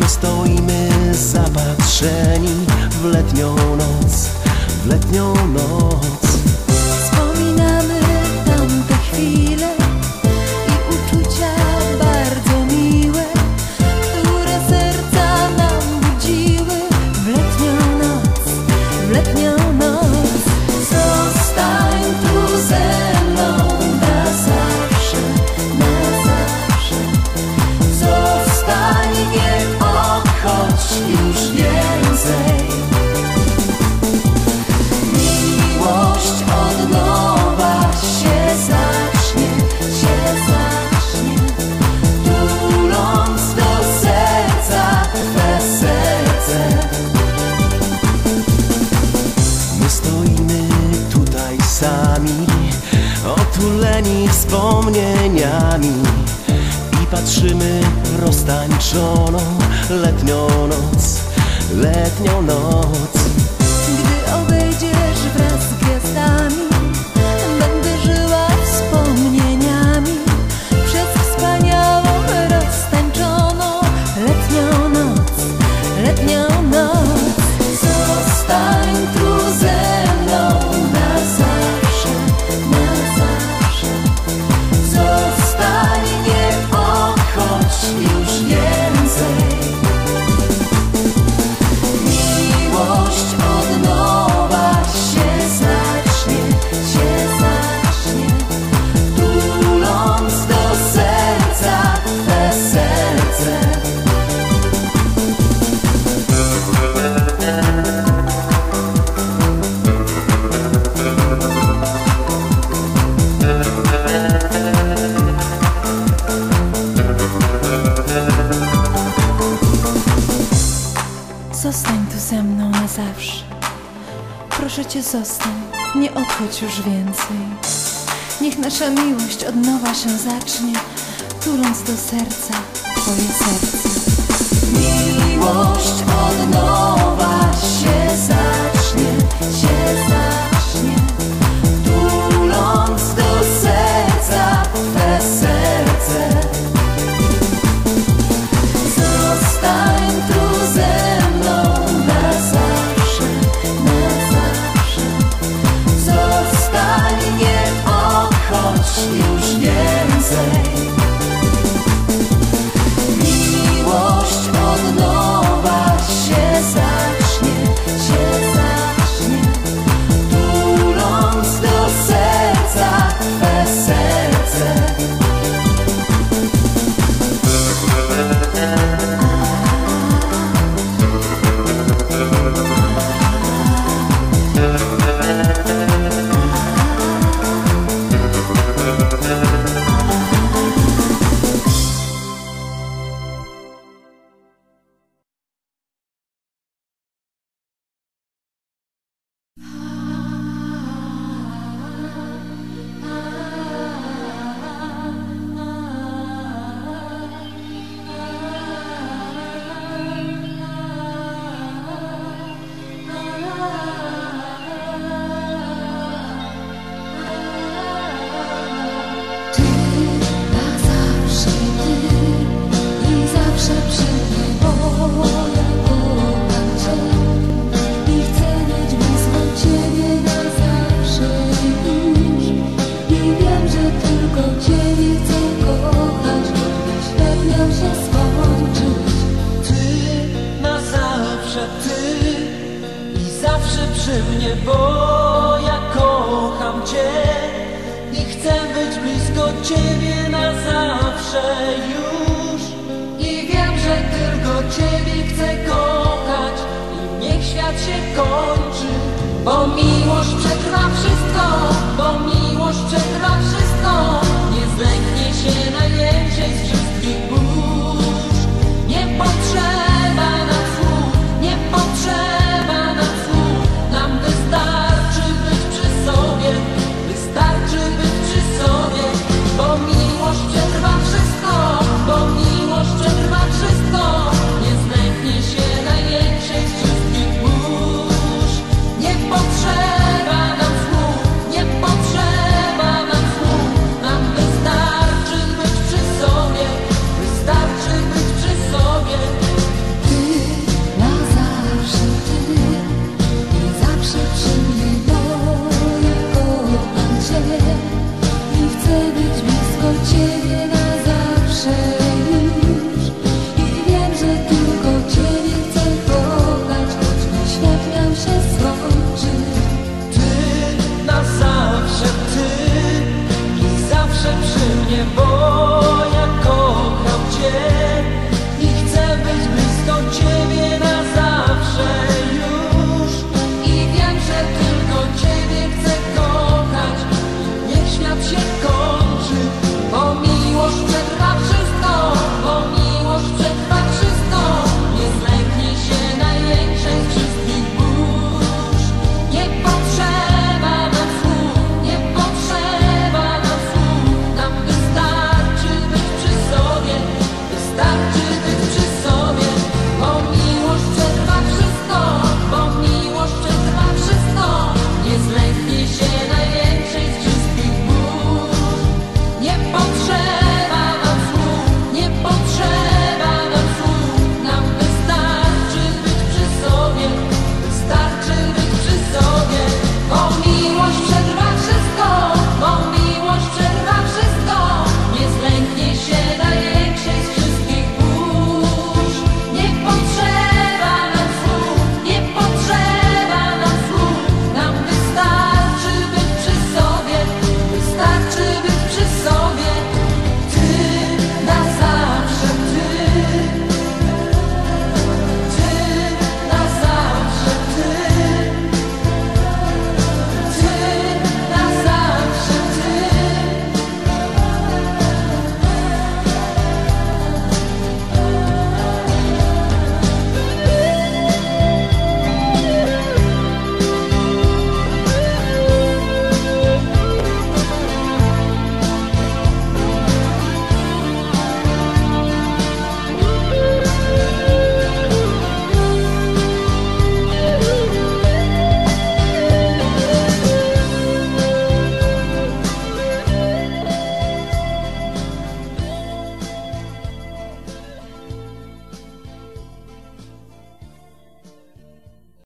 My stoimy zapatrzeni w letnią noc, w letnią noc. otuleni wspomnieniami I patrzymy roztańczoną letnią noc, letnią noc. zostań, nie odchodź już więcej. Niech nasza miłość od nowa się zacznie, tuląc do serca Twoje serce. Miłość od nowa. przy mnie, bo ja kocham Cię i chcę być blisko Ciebie na zawsze już. I wiem, że tylko Ciebie chcę kochać i niech świat się kończy, bo mi zawsze przy mnie, bo